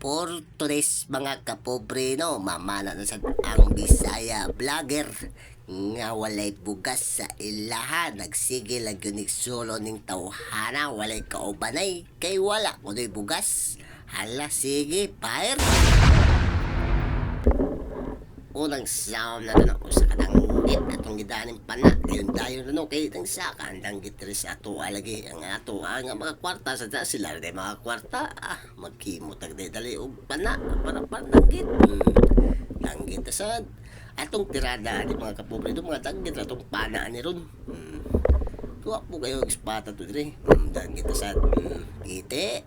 Portres mga kapobre no? Mamana na sa ang Bisaya vlogger. Nga walay bugas sa ilaha. Nagsige lang yun solo ning tawhana. Walay kaubanay kay wala. Kuno'y bugas. Hala sige fire unang sound na doon sa katanggit atong gidanin pa na yun tayo no kay tang sa kandang gitris ato alagi ang ato ang mga kwarta sa da sila de mga kwarta ah magkimo tag dali og pana para pananggit hmm. tanggit sa atong tirada di mga kapobre do mga tanggit atong pana ni ron hmm. tuwa po kayo espata to dire hmm. tanggit sa hmm. ite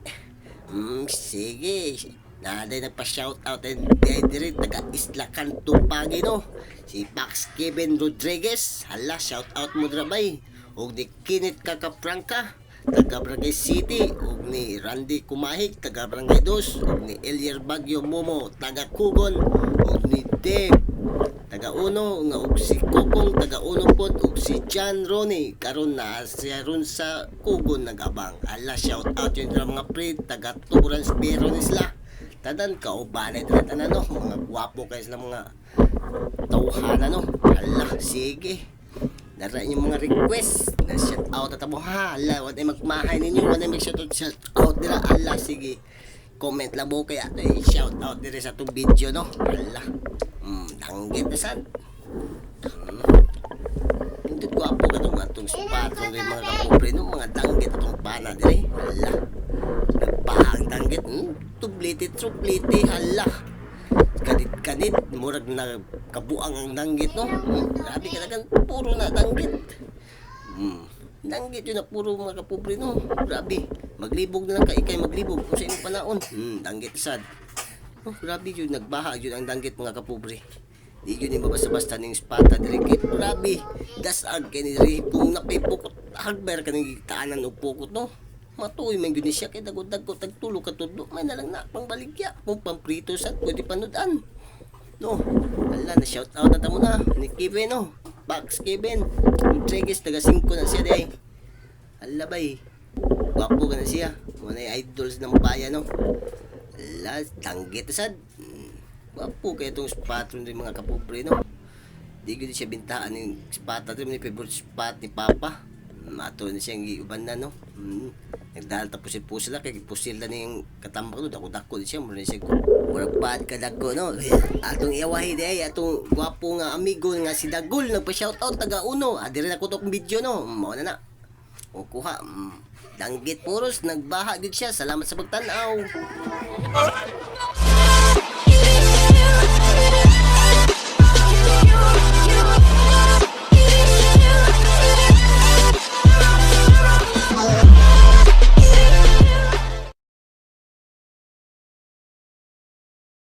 hmm. sige Naday nagpa-shoutout and dire taga Isla Canto Pagino. Si Pax Kevin Rodriguez. Hala, shoutout mo drabay. Og ni Kenneth Kakapranka. Taga Barangay City. Og ni Randy Kumahig. Taga Barangay Dos. Og ni Elier Bagyo Momo. Taga Kugon. Og ni Dave. Taga Uno. Nga og si Kokong. Taga Uno pod. Og si John Ronnie. Karon na siya ron sa Kugon nagabang. Hala, shoutout yun mga pre. Taga Tuburan Spiro ni sila tadan ka o banay tanan no? Mga gwapo kayo sa mga tawhana no? Hala sige. Nara yung mga request na shout out at mo ha hala wala magmahay ninyo. Wala mag shout out shout out dira hala sige. Comment lang mo kaya to shout out dira sa tong video no? Hala. Hmm tanggit na sad hmm. Hindi gwapo ka itong atong spatong ng mga kapobre no? Mga tanggit atong pana dire hala nagpahang tanggit hmm? Tubliti trupliti hala. Kanit kanit murag na kabuang ang danggit no? Hmm, grabe ka nagan puro na danggit hmm. Danggit yun na puro mga kapobre no? Grabe. Maglibog na lang ka ikay maglibog. Kung sa inyong panahon hmm danggit sad. Oh grabe yun nagbaha yun ang danggit mga kapobre. Di yun yung basta-basta ning spata diri grabe. Dasag kay ni kung napipukot hagber ka ning taanan og pukot no matuoy man gyud ni siya kay dagod-dagod tagtulo ka tudlo may nalang na pang baligya kung pamprito sa pwede panudan no ala na shout out na ta mo na ni Kevin no Pax Kevin Rodriguez taga 5 na siya day ala bay gwapo ka na siya mo na idols ng bayan no ala tanggit sad Wapo kaya itong spot rin mga kapobre, no? Di ko siya bintaan yung spot natin, yung favorite spot ni Papa. Mato na siyang iuban na, no? Hmm. Nagdahal tapos po sila, kaya pusil na yung katambak no, dako-dako di siya, muna siya ko. Murag bad ka dako, no? Atong iyawahi di ay, atong gwapo nga amigo nga si Dagul, nagpa-shoutout, taga uno. Adi rin ako itong video, no? Mao na na. O kuha, mm. Danggit puros, nagbaha gid siya. Salamat sa pagtanaw.